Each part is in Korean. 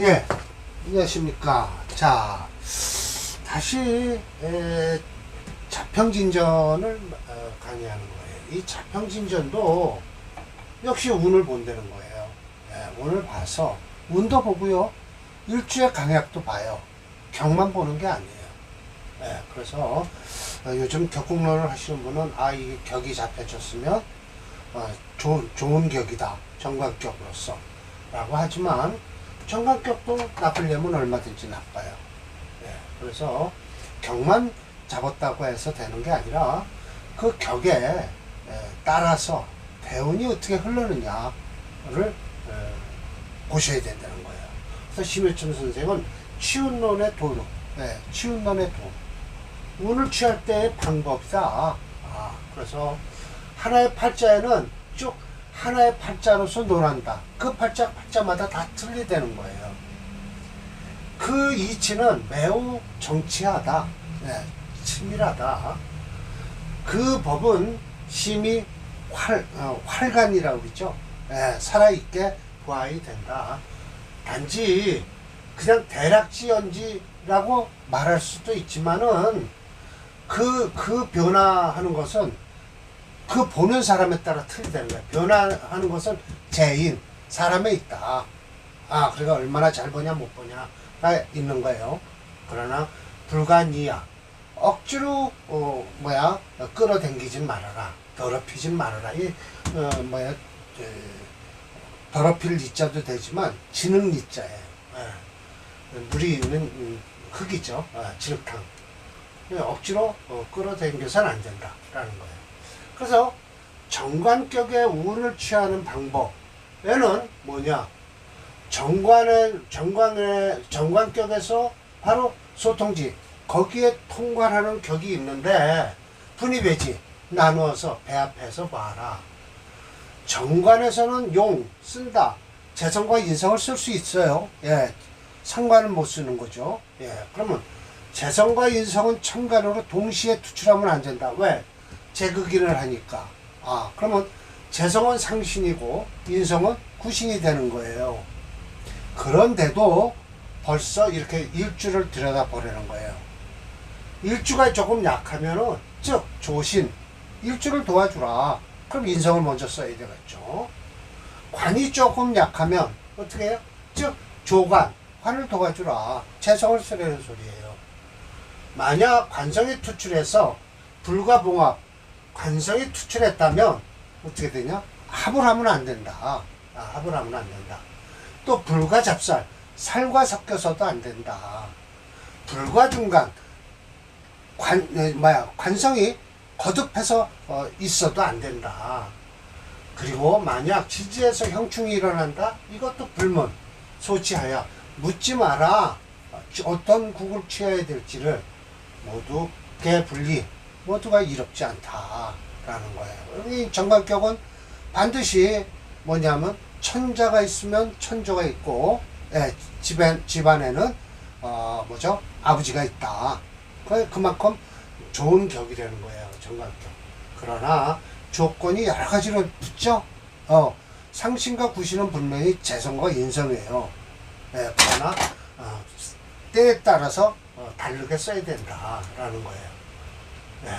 예, 안녕하십니까. 자, 다시 에, 자평진전을 어, 강의하는 거예요. 이 자평진전도 역시 운을 본다는 거예요. 예, 운을 봐서 운도 보고요. 일주의 강약도 봐요. 격만 보는 게 아니에요. 예, 그래서 어, 요즘 격국론을 하시는 분은 아, 이 격이 잡혀졌으면 어, 좋은, 좋은 격이다. 정관격으로서. 라고 하지만 정관격도 나쁘려면 얼마든지 나빠요. 예, 그래서 격만 잡았다고 해서 되는 게 아니라 그 격에 예, 따라서 대운이 어떻게 흐르느냐를 예, 보셔야 된다는 거예요. 그래서 심해춘 선생은 치운론의 도로, 예, 치운론의 도. 운을 취할 때의 방법이다. 아, 그래서 하나의 팔자에는 쭉 하나의 팔자로서 논한다. 그 팔자 팔자마다 다 틀리다는 거예요. 그 이치는 매우 정치하다. 네, 치밀하다. 그 법은 심히 활, 어, 활간이라고 그러죠. 예, 살아있게 부하이 된다. 단지 그냥 대략지연지라고 말할 수도 있지만은 그, 그 변화하는 것은 그 보는 사람에 따라 틀리다는 거야. 변화하는 것은 죄인, 사람에 있다. 아, 그래가 얼마나 잘 보냐, 못 보냐가 있는 거예요. 그러나, 불가니야. 억지로, 어, 뭐야, 어, 끌어당기진 말아라. 더럽히진 말아라. 이, 어, 뭐야, 저, 더럽힐 이자도 되지만, 지능 이자예요. 예. 있는 음, 흙이죠. 아, 진흙탕. 억지로 어, 끌어당겨서는 안 된다라는 거예요. 그래서 정관격의 운을 취하는 방법에는 뭐냐? 정관의 정관의 정관격에서 바로 소통지 거기에 통관하는 격이 있는데 분입배지 나누어서 배합해서 봐라. 정관에서는 용 쓴다. 재성과 인성을 쓸 수 있어요. 예, 상관을 못 쓰는 거죠. 예, 그러면 재성과 인성은 천간으로 동시에 투출하면 안 된다. 왜? 재극인을 하니까. 아, 그러면 재성은 상신이고 인성은 구신이 되는 거예요. 그런데도 벌써 이렇게 일주를 들여다 보려는 거예요. 일주가 조금 약하면은, 즉, 조신, 일주를 도와주라. 그럼 인성을 먼저 써야 되겠죠. 관이 조금 약하면, 어떻게 해요? 즉, 조관, 관을 도와주라. 재성을 쓰려는 소리예요. 만약 관성이 투출해서 불가봉합, 관성이 투출했다면 어떻게 되냐? 합을 하면 안 된다. 아, 합을 하면 안 된다. 또 불과 잡살, 살과 섞여서도 안 된다. 불과 중간, 관, 에, 뭐야, 관성이 거듭해서 어, 있어도 안 된다. 그리고 만약 지지에서 형충이 일어난다? 이것도 불문, 소치하여 묻지 마라. 어떤 국을 취해야 될지를 모두 개분리, 모두가 이롭지 않다라는 거예요. 이 정관격은 반드시 뭐냐면 천자가 있으면 천조가 있고 예, 집안 집안에는 어 뭐죠 아버지가 있다. 그 그만큼 좋은 격이라는 거예요 정관격. 그러나 조건이 여러 가지로 붙죠. 어 상신과 구신은 분명히 재성과 인성이에요. 예, 그러나 어, 때에 따라서 어, 다르게 써야 된다라는 거예요. 네.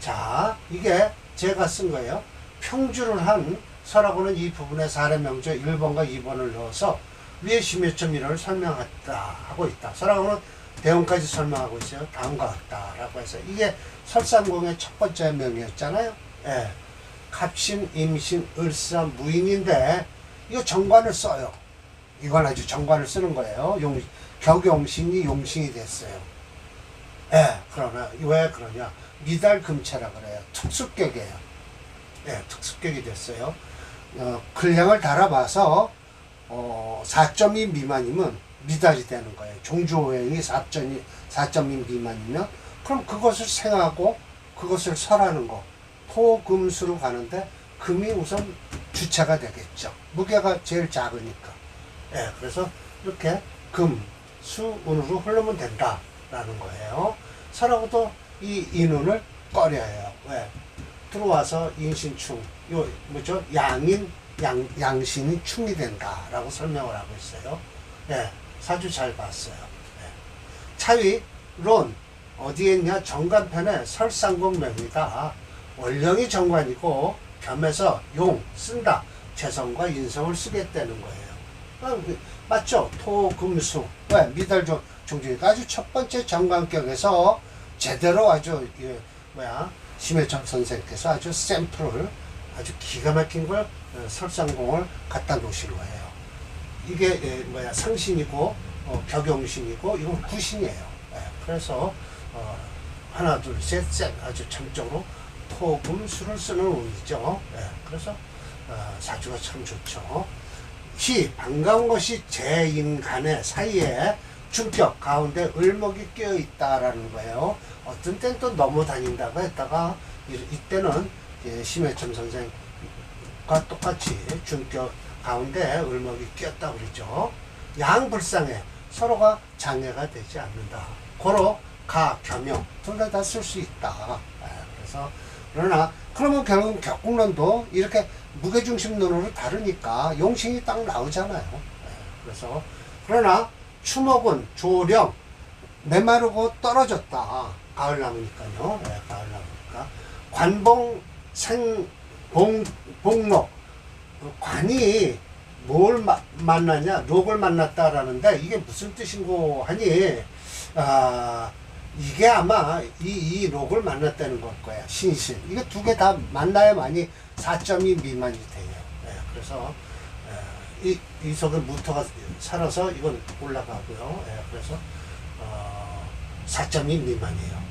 자, 이게 제가 쓴 거예요. 평주를 한 서라고는 이 부분에 사례 명저 1번과 2번을 넣어서 위에 심해점 이론을 설명했다 하고 있다. 서라고는 대원까지 설명하고 있어요. 다음과 같다라고 해서 이게 설상공의 첫 번째 명이었잖아요. 예. 갑신, 임신, 을사, 무인인데 이거 정관을 써요. 이건 아주 정관을 쓰는 거예요. 용, 격용신이 용신이 됐어요. 예, 그러나 왜 그러냐? 미달금체라 그래요. 특수격이에요. 예, 특수격이 됐어요. 어, 근량을 달아봐서 어, 4.2 미만이면 미달이 되는 거예요. 종주호행이 4.2 4.2 미만이면 그럼 그것을 생하고 그것을 설하는 거 토금수로 가는데 금이 우선 주체가 되겠죠. 무게가 제일 작으니까. 예, 그래서 이렇게 금, 수, 운으로 흐르면 된다라는 거예요. 서라고도 이 인운을 꺼려야 해요. 왜? 들어와서 인신충, 요, 뭐죠? 양인, 양, 양신이 충이 된다라고 설명을 하고 있어요. 예. 사주 잘 봤어요. 예. 차위 론 어디에 있냐? 정관편에 설상공명이다. 원령이 정관이고 겸해서 용 쓴다. 재성과 인성을 쓰겠다는 거예요. 아, 그, 맞죠? 토, 금, 수. 왜? 미달 종, 종중이니까 아주 첫 번째 정관격에서 제대로 아주, 예, 뭐야, 심해정 선생께서 아주 샘플을 아주 기가 막힌 걸 어, 설상공을 갖다 놓으신 거예요. 이게 예, 뭐야 상신이고 어, 격용신이고 이건 구신이에요. 예, 그래서 어, 하나 둘셋셋 아주 전적으로 토금수를 쓰는 운이죠. 예, 그래서 어, 사주가 참 좋죠. 시 반가운 것이 재인간의 사이에 중격 가운데 을목이 끼어 있다라는 거예요. 어떤 땐또 넘어다닌다고 했다가 이, 이때는 예, 심해점 선생과 똑같이 중격 가운데 을목이 끼었다 그러죠. 양불상에 서로가 장애가 되지 않는다. 고로 가 겸용 둘 다 다 쓸 수 있다. 예, 그래서 그러나 그러면 결국 격국론도 이렇게 무게중심론으로 다르니까 용신이 딱 나오잖아요. 예, 그래서 그러나 추목은 조령 메마르고 떨어졌다. 가을 나무니까요. 예, 가을 나무니까. 관봉 생봉 봉록 어, 관이 뭘 마- 만났냐? 록을 만났다라는데 이게 무슨 뜻인고 하니? 아 이게 아마 이, 이 록을 만났다는 걸 거야. 신신 이게 두개 다 만나야만이 4.2 미만이 돼요. 예, 그래서 예, 이, 이 속에 무토가 살아서 이건 올라가고요. 예, 그래서 어, 4.2 미만이에요.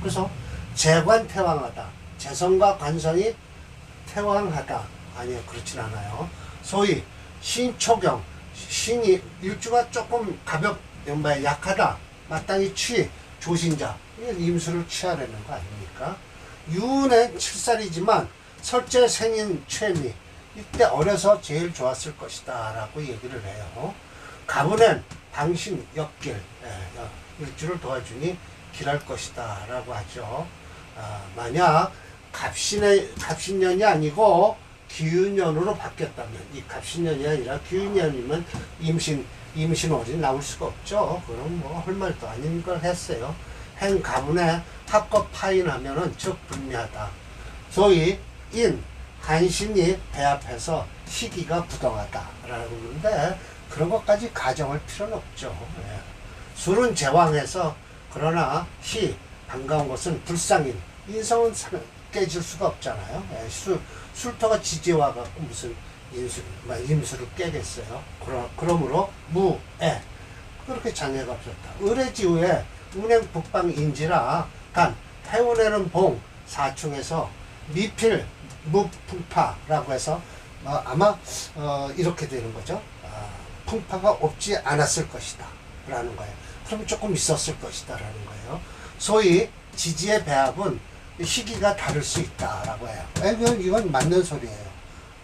그래서 재관 태왕하다. 재성과 관성이 태왕하다. 아니요 그렇진 않아요. 소위 신초경 신이 일주가 조금 가볍 뭐야 약하다. 마땅히 취 조신자. 임수를 취하려는 거 아닙니까? 유는 7살이지만 설제 생인 최미 이때 어려서 제일 좋았을 것이다 라고 얘기를 해요 가문엔 당신 역길 예, 어, 일주를 도와주니 길할 것이다 라고 하죠 아, 만약 갑신의 갑신년이 아니고 기윤년으로 바뀌었다면 이 갑신년이 아니라 기윤년이면 임신 임신월이 나올 수가 없죠. 그럼 뭐 할 말도 아닌 걸 했어요. 행 가문에 합법 파인 하면은 즉 불미하다. 소위 인 한신이 배합해서 시기가 부당하다라고 하는데 그런 것까지 가정할 필요는 없죠. 예. 술은 제왕해서 그러나 시 반가운 것은 불상인 인성은 사- 깨질 수가 없잖아요. 예, 술 술터가 지지와 갖고 무슨 인수 뭐 임수를 깨겠어요. 그러, 그러므로 무 에 그렇게 장애가 없었다. 의뢰지후에 운행 북방 인지라 단 해운에는 봉 사충에서 미필 무풍파라고 해서 어, 아마 어, 이렇게 되는 거죠. 아, 풍파가 없지 않았을 것이다. 라는 거예요. 그럼 조금 있었을 것이다. 라는 거예요. 소위 지지의 배합은 시기가 다를 수 있다 라고 해요. 이건, 맞는 소리예요.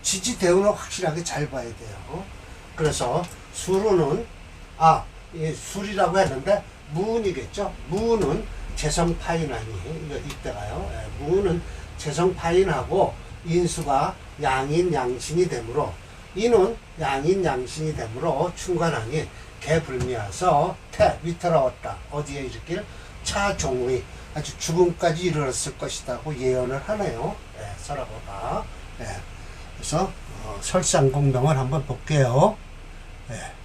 지지 대운을 확실하게 잘 봐야 돼요. 그래서 수로는 아, 이 술이라고 했는데 무운이겠죠. 무운은 재성파인하니 이거 이때가요. 예, 무운은 재성파인하고 인수가 양인 양신이 되므로 이는 양인 양신이 되므로 충관하니 개불미하서 태 위태로웠다. 어디에 이르길 차종의 아주 죽음까지 이르렀을 것이다고 예언을 하네요. 예, 서라고가. 예. 그래서 어, 설상공명을 한번 볼게요. 예. 예.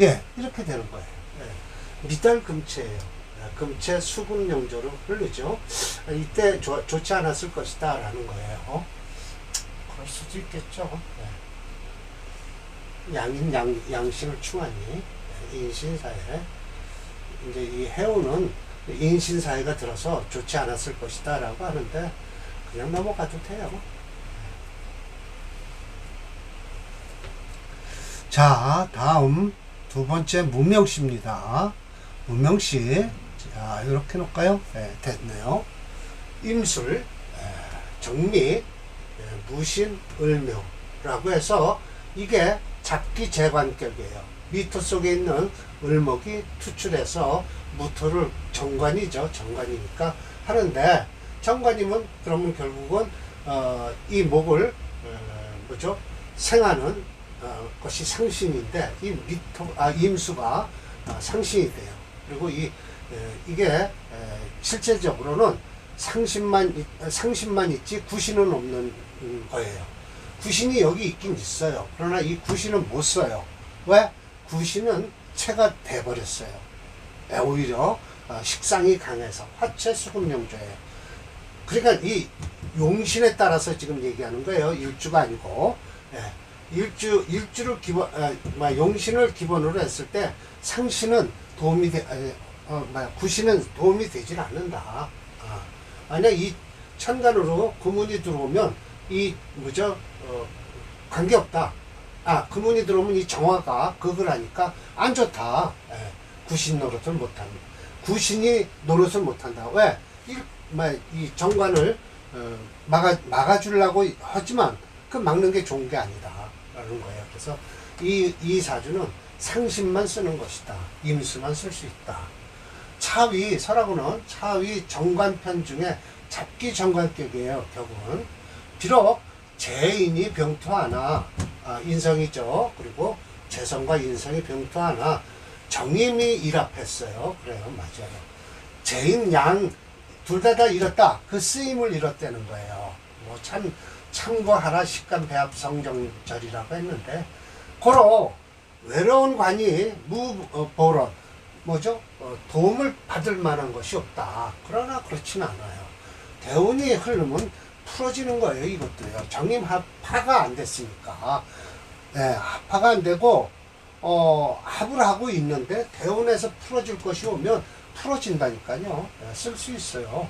예, 이렇게 되는 거예요. 예. 미달 금체예요. 예, 금체 수군 영조로 흐르죠. 이때 좋, 좋지 않았을 것이다 라는 거예요. 그럴 수도 있겠죠. 예. 양인 양, 양신을 충하니 예, 인신사에 이제 이 해우는 인신사회가 들어서 좋지 않았을 것이다 라고 하는데 그냥 넘어가도 돼요. 자, 다음 두 번째 무명시입니다. 무명시. 자, 이렇게 놓을까요? 네, 됐네요. 임술, 에, 정미, 에, 무신, 을묘라고 해서 이게 잡기 재관격이에요. 미토 속에 있는 을목이 투출해서 무토를 정관이죠. 정관이니까 하는데 정관이면 그러면 결국은 어, 이 목을 어, 뭐죠? 생하는 어, 것이 상신인데 이 미토 아 임수가 어, 상신이 돼요. 그리고 이 에, 이게 에, 실제적으로는 상신만 있- 상신만 있지 구신은 없는 음, 거예요. 구신이 여기 있긴 있어요. 그러나 이 구신은 못 써요. 왜? 구신은 체가 돼버렸어요. 에, 오히려 어, 식상이 강해서 화체 수금용조예요. 그러니까 이 용신에 따라서 지금 얘기하는 거예요. 일주가 아니고 예. 일주 일주를 기본 아, 뭐 용신을 기본으로 했을 때 상신은 도움이 돼 아니, 어, 뭐야 구신은 도움이 되질 않는다. 아, 만약 이 천간으로 구문이 들어오면 이 뭐죠 어, 관계 없다. 아 구문이 들어오면 이 정화가 그걸 하니까 안 좋다. 예. 구신 노릇을 못합니다. 구신이 노릇을 못한다. 왜? 이, 뭐, 이 정관을 어, 막아 막아주려고 하지만 그 막는 게 좋은 게 아니다 라는 거예요. 그래서 이, 이 사주는 상신만 쓰는 것이다. 임수만 쓸 수 있다. 차위 설하고는 차위 정관편 중에 잡기 정관격이에요. 격은 비록 재인이 병토하나 아, 인성이죠. 그리고 재성과 인성이 병토하나 정임이 일합했어요. 그래요, 맞아요. 재인 양 둘 다 다 잃었다. 그 쓰임을 잃었다는 거예요. 뭐 참 참고하라 식감 배합 성정절이라고 했는데 고로 외로운 관이 무보론 뭐죠? 어, 도움을 받을 만한 것이 없다. 그러나 그렇진 않아요. 대운이 흐르면 풀어지는 거예요. 이것도요. 정임 합파가 안 됐으니까. 예, 합파가 안 되고 어, 합을 하고 있는데 대운에서 풀어질 것이 오면 풀어진다니까요. 예, 쓸 수 있어요.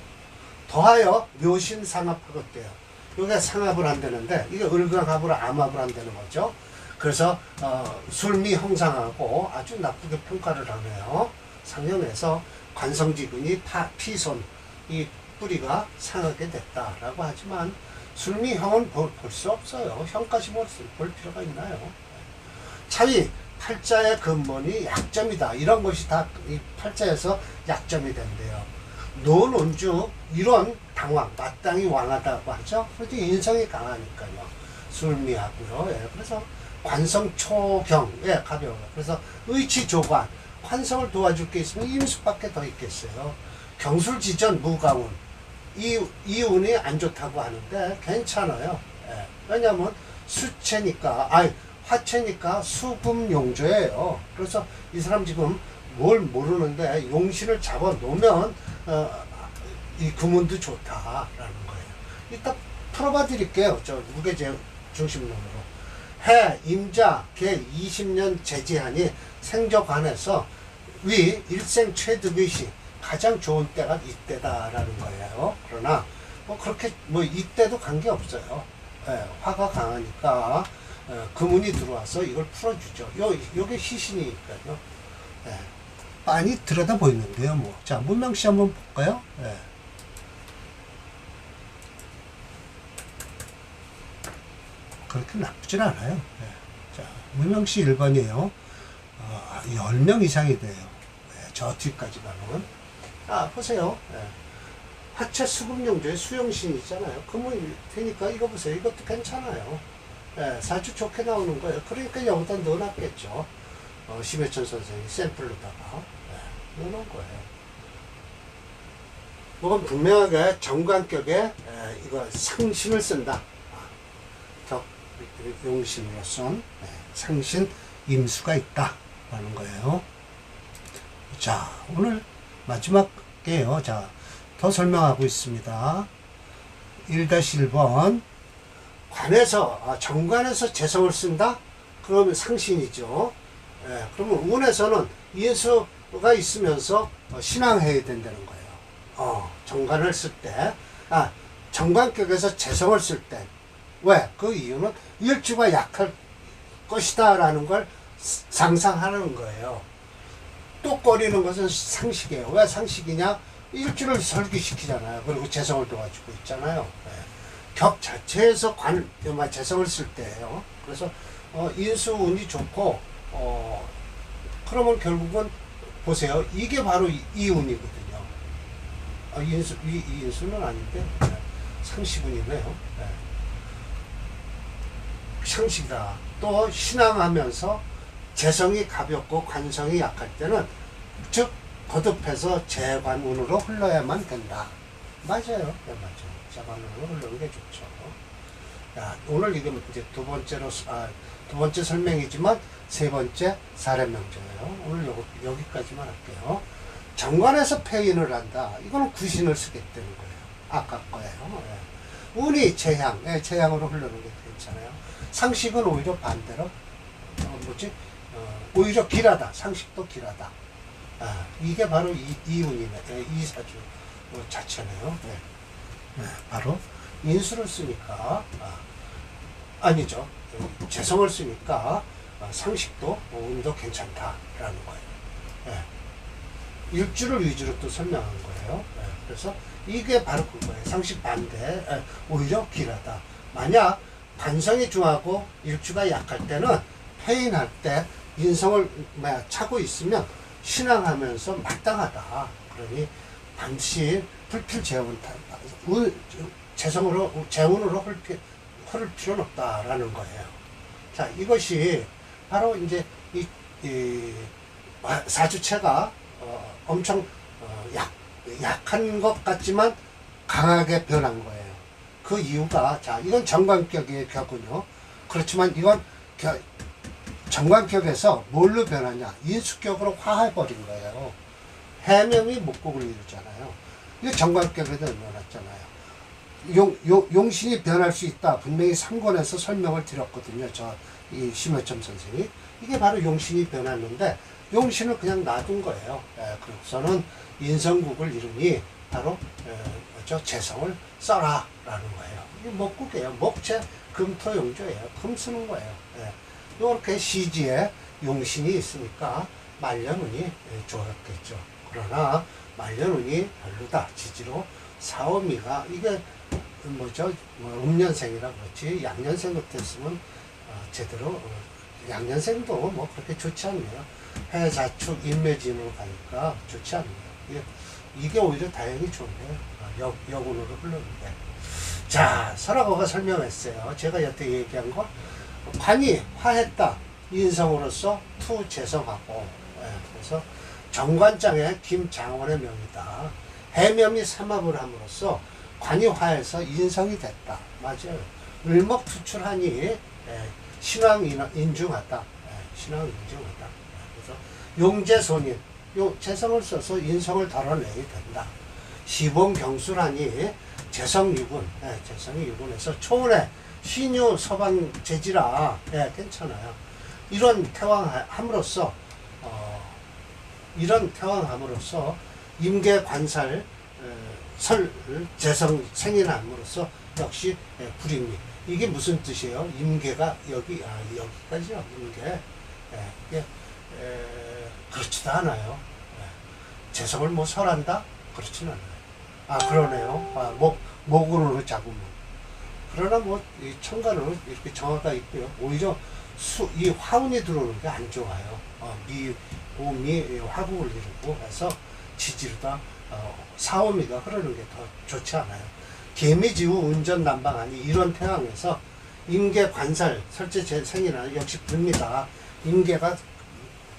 더하여 묘신 상합하겠대요. 여기가 상합을 안 되는데 이게 을강합으로 암합을 안 되는 거죠. 그래서 어, 술미 형상하고 아주 나쁘게 평가를 하네요. 상형에서 관성지근이 파, 피손 이 뿌리가 상하게 됐다라고 하지만 술미 형은 볼수 없어요. 형까지 볼, 수- 볼 필요가 있나요? 차위 팔자의 근본이 약점이다. 이런 것이 다 이 팔자에서 약점이 된대요. 노논주 이런 당황, 마땅히 왕하다고 하죠. 그래도 인성이 강하니까요. 술미하고요. 예, 그래서 관성초경에 가벼워요. 그래서 의치조관, 관성을 도와줄 게 있으면 임수밖에 더 있겠어요. 경술지전 무가운, 이, 이 운이 안 좋다고 하는데 괜찮아요. 예. 왜냐면 수체니까, 아니, 화체니까 수금용조예요. 그래서 이 사람 지금 뭘 모르는데 용신을 잡아 놓으면, 어, 이 구문도 좋다라는 거예요. 이따 풀어봐 드릴게요. 저 무게제 중심론으로. 해, 임자, 개 20년 제지하니 생적관에서 위 일생 최득의 시 가장 좋은 때가 이때다라는 거예요. 그러나 뭐 그렇게 뭐 이때도 관계 없어요. 예, 화가 강하니까 어, 금운이 들어와서 이걸 풀어주죠. 요 요게 시신이니까요. 예. 많이 들여다 보이는데요. 뭐. 자, 문명씨 한번 볼까요? 예. 그렇게 나쁘진 않아요. 예. 자, 문명씨 1번이에요. 어, 10명 이상이 돼요. 예, 저 뒤까지 가면. 아, 보세요. 예. 하체 수급용조의 수용신 있잖아요. 그러면 되니까 이거 보세요. 이것도 괜찮아요. 예, 사주 좋게 나오는 거예요. 그러니까 여기다 넣어놨겠죠. 어, 심해천 선생이 샘플로다가 예, 넣어놓은 거예요. 이건 분명하게 정관격에 예, 이거 상신을 쓴다. 아, 격 용신으로선 예, 상신 임수가 있다라는 거예요. 자, 오늘 마지막 게요. 자, 더 설명하고 있습니다. 1-1번. 관에서, 아, 정관에서 재성을 쓴다? 그러면 상신이죠. 예, 그러면 운에서는 인수가 있으면서 어, 신앙해야 된다는 거예요. 어, 정관을 쓸 때. 아, 정관격에서 재성을 쓸 때. 왜? 그 이유는 일주가 약할 것이다 라는 걸 상상하는 거예요. 똑거리는 것은 상식이에요. 왜 상식이냐? 일주를 설계시키잖아요. 그리고 재성을 도와주고 있잖아요. 예. 격 자체에서 관, 뭐 재성을 쓸 때예요. 그래서 어, 인수운이 좋고 어, 그러면 결국은 보세요. 이게 바로 이- 이운이거든요. 아, 인수, 이, 이인수는 아닌데 네. 상식운이네요. 네. 상식이다. 또 신앙하면서 재성이 가볍고 관성이 약할 때는 즉 거듭해서 재관운으로 흘러야만 된다. 맞아요. 네, 맞아요. 재관운으로 흐르는 게 좋죠. 야, 오늘 이게 이제 두 번째로 스- 아, 두 번째 설명이지만 세 번째 사례 명제예요. 오늘 요, 여기까지만 할게요. 정관에서 폐인을 한다. 이거는 구신을 쓰겠다는 거예요. 아까 거예요. 예. 운이 재향, 예, 재향으로 흐르는 게 괜찮아요. 상식은 오히려 반대로 어, 뭐지? 어, 오히려 길하다. 상식도 길하다. 아, 이게 바로 이, 이운이네. 예, 이사주 어, 자체네요. 예. 예, 바로 인수를 쓰니까 아, 아니죠. 어, 재성을 쓰니까 아, 상식도 어, 운도 괜찮다라는 거예요. 예. 일주를 위주로 또 설명한 거예요. 예, 그래서 이게 바로 그거예요. 상식 반대. 예, 오히려 길하다. 만약 관성이 중하고 일주가 약할 때는 폐인할 때 인성을 차고 있으면 신앙하면서 마땅하다. 그러니 반드시 불필 재운 재성으로 재운으로 흐를, 피, 흐를 필요는 없다라는 거예요. 자 이것이 바로 이제 이, 이 아, 사주체가 어, 엄청 어, 약, 약한 것 같지만 강하게 변한 거예요. 그 이유가 자 이건 정관격의 격군요. 그렇지만 이건 겨, 정관격에서 뭘로 변하냐? 인수격으로 화해버린 거예요. 해명이 목곡을 이루잖아요. 이거 정관격에도 넣어놨잖아요. 용, 용, 용신이 변할 수 있다. 분명히 3권에서 설명을 드렸거든요. 저, 이 심여점 선생이. 이게 바로 용신이 변했는데, 용신을 그냥 놔둔 거예요. 예, 그래서는 인성국을 이루니 바로, 에, 뭐죠? 재성을 써라. 라는 거예요. 이게 목국이에요. 목재, 금토 용조예요. 금 쓰는 거예요. 예. 이렇게 시지에 용신이 있으니까 말년운이 예, 좋았겠죠. 그러나 말년운이 별로다. 지지로 사오미가 이게 뭐죠? 뭐 음년생이라 그렇지 양년생 같았으면 어, 제대로 어, 양년생도 뭐 그렇게 좋지 않네요. 해자축 인매진으로 가니까 좋지 않네요. 이게, 이게 오히려 다행히. 어, 역, 역운으로 흘렀는데. 자, 설화거가 설명했어요. 제가 여태 얘기한 거 관이 화했다. 인성으로서 투 재성하고 예, 그래서 정관장에 김장원의 명이다. 해명이 삼합을 함으로써 관이 화해서 인성이 됐다. 맞아요. 을목 투출하니 예, 신왕 인- 인중하다. 예, 신왕 인중하다. 예, 그래서 용재손인 요 재성을 써서 인성을 덜어내야 된다. 시봉 경술하니 재성유군, 예, 재성유군에서 초원에 신유 서방 재지라 예, 괜찮아요. 이런 태왕함으로써 어, 이런 태왕함으로써 임계 관살 에, 설 재성 생인함으로써 역시 예, 불임이 이게 무슨 뜻이에요? 임계가 여기 아 여기까지요 임계 예, 에, 그렇지도 않아요. 예. 재성을 뭐 설한다? 그렇지는 않아요. 아 그러네요. 아, 목 목으로 잡으면 그러나 뭐이 천간으로 이렇게 정화가 있고요. 오히려 수, 이 화운이 들어오는 게 안 좋아요. 어, 미, 오미 화국을 이루고 해서 지지르다 어, 사오미가 흐르는 게 더 좋지 않아요. 개미지후 운전 난방하니 이런 태양에서 임계 관살 설제 재생이나 역시 불미다. 임계가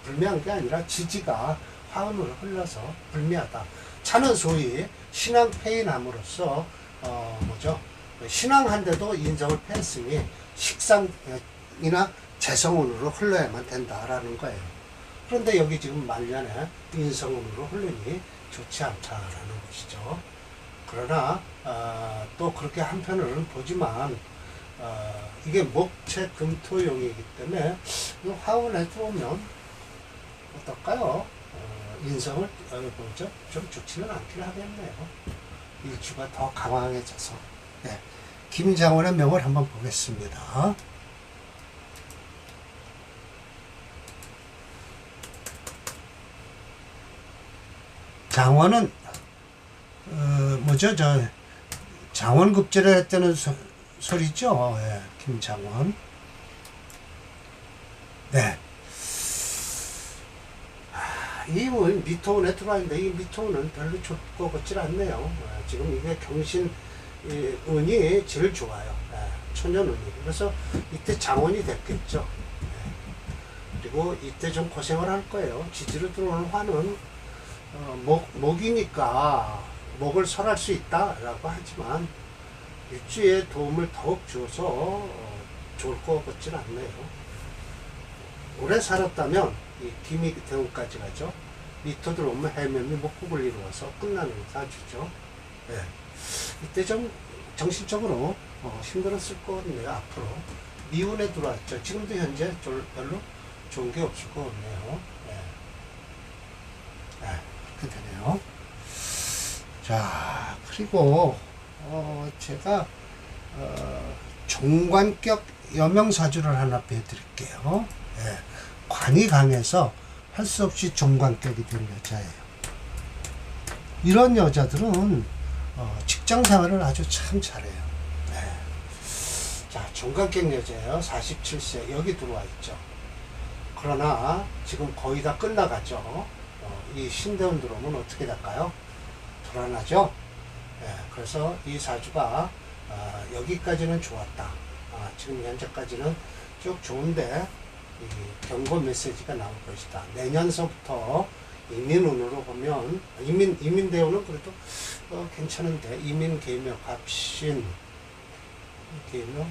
불미한 게 아니라 지지가 화운으로 흘러서 불미하다. 차는 소위 신앙 폐인함으로써 어 뭐죠? 신앙한데도 인정을 패했으니 식상이나 재성운으로 흘러야만 된다라는 거예요. 그런데 여기 지금 말년에 인성운으로 흐르니 좋지 않다라는 것이죠. 그러나 어, 또 그렇게 한편으로는 보지만 어, 이게 목체 금토용이기 때문에 이 화운에 들어오면 어떨까요? 어, 인성을 어, 뭐죠? 좀 좋지는 않긴 하겠네요. 일주가 더 강황해져서. 네. 김장원의 명을 한번 보겠습니다. 장원은 어, 뭐죠? 저 장원급제를 했다는 소, 소리죠. 예, 김장원. 네. 이뭐 미토운에 들어왔는데 이 미토운은 별로 좋고 같질 않네요. 어, 지금 이게 경신 이 운이 제일 좋아요. 예, 천년운이. 그래서 이때 장원이 됐겠죠. 예. 그리고 이때 좀 고생을 할 거예요. 지지로 들어오는 화는 어, 목, 목이니까 목을 설할 수 있다라고 하지만 일주에 도움을 더욱 줘서 어, 좋을 것 같진 않네요. 오래 살았다면 이 김이대운까지 가죠. 미터 들어오면 해면이 목국을 이루어서 끝나는 사주죠. 예. 이때 좀 정신적으로 어, 힘들었을 것 같네요. 앞으로 미운에 들어왔죠. 지금도 현재 절- 별로 좋은 게 없을 것 같네요. 예. 예, 그렇게 되네요. 자 그리고 어, 제가 어, 종관격 여명사주를 하나 배워드릴게요. 예. 관이 강해서 할 수 없이 종관격이 된 여자예요. 이런 여자들은 어, 직장 생활을 아주 참 잘해요. 네. 자, 종관격 여자예요. 47세 여기 들어와 있죠. 그러나 지금 거의 다 끝나가죠. 어, 이 신대원 들어오면 어떻게 될까요? 불안하죠. 예, 그래서 이 사주가 아, 여기까지는 좋았다. 아, 지금 현재까지는 쭉 좋은데 이 경고 메시지가 나올 것이다. 내년서부터 이민운으로 보면 이민 이민 대우는 그래도 어, 괜찮은데 이민 개묘 갑신 개묘 어,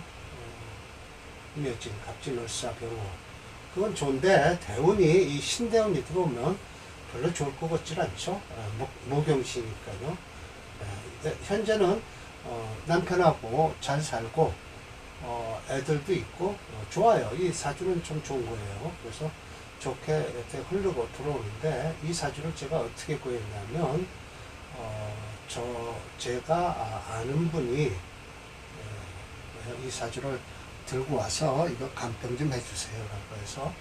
묘진 갑진 을사 병호 그건 좋은데 대운이 이 신대운이 들어오면 별로 좋을 것 같질 않죠. 어, 목, 모경시니까요. 예, 현재는 어, 남편하고 잘 살고 어, 애들도 있고 어, 좋아요. 이 사주는 좀 좋은 거예요. 그래서 좋게 이렇게 흐르고 들어오는데 이 사주를 제가 어떻게 구했냐면 어, 저 제가 아, 아는 분이 예, 이 사주를 들고 와서 이거 간평 좀 해주세요 라고 해서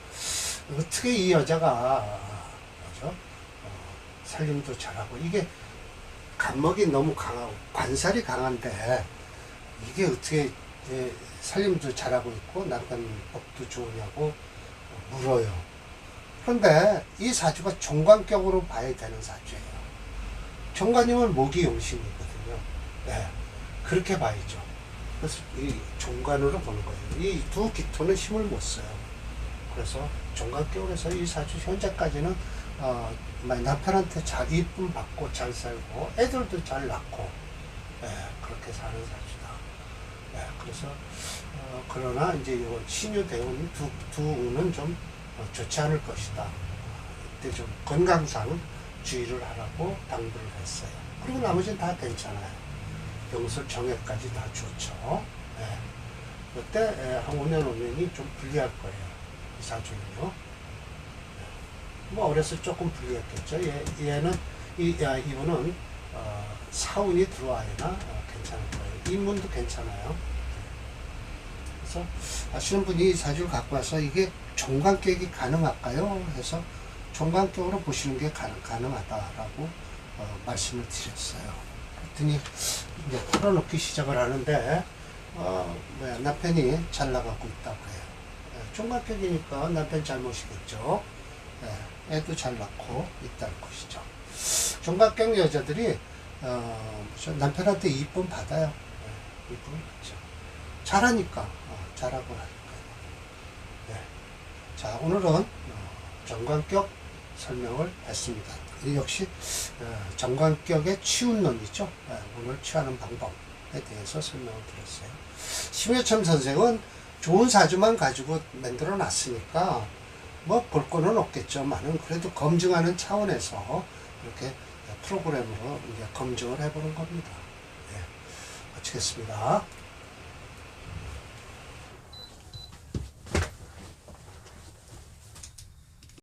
어떻게 이 여자가 그죠? 어, 살림도 잘하고 이게 간먹이 너무 강하고 관살이 강한데 이게 어떻게 예, 살림도 잘하고 있고 남편 법도 좋으냐고 어, 물어요. 그런데 이 사주가 종관격으로 봐야 되는 사주예요. 종관이면 목이 용신이거든요. 네, 그렇게 봐야죠. 그래서 이 종관으로 보는 거예요. 이 두 기토는 힘을 못 써요. 그래서 종관격으로 해서 이 사주 현재까지는 어, 남편한테 잘 이쁨 받고 잘 살고 애들도 잘 낳고 예, 그렇게 사는 사주다. 예, 그래서 어, 그러나 이제 이 신유 대운 두, 두 운은 좀 어, 좋지 않을 것이다. 이때 좀 건강상 주의를 하라고 당부를 했어요. 그리고 나머지는 다 괜찮아요. 병술 정액까지 다 좋죠. 예. 그때 예, 한 5년 5년이 좀 불리할 거예요. 이 사주는요. 뭐 어렸을 때 조금 불리했겠죠. 얘, 얘는 이 야, 이분은 어, 사운이 들어와야나 어, 괜찮을 거예요. 인문도 괜찮아요. 그래서 아시는 분이 이 사주를 갖고 와서 이게 종관격이 가능할까요? 해서 종관격으로 보시는 게 가능, 가능하다라고 어, 말씀을 드렸어요. 그랬더니 이제 풀어놓기 시작을 하는데 어, 뭐야, 남편이 잘 나가고 있다고 해요. 예, 종관격이니까 남편 잘못이겠죠. 예, 애도 잘 낳고 있다는 것이죠. 종각경 여자들이 어, 저 남편한테 이쁨 받아요. 예, 이쁨 받죠. 잘하니까 어, 잘하고 하니까요. 예. 자 오늘은 어, 정관격 설명을 했습니다. 이 역시 어, 정관격의 치운론이죠. 예, 오늘 취하는 방법에 대해서 설명을 드렸어요. 심여참 선생은 좋은 사주만 가지고 만들어 놨으니까 뭐 볼 거는 없겠지만은 그래도 검증하는 차원에서 이렇게 프로그램으로 이제 검증을 해보는 겁니다. 예, 마치겠습니다.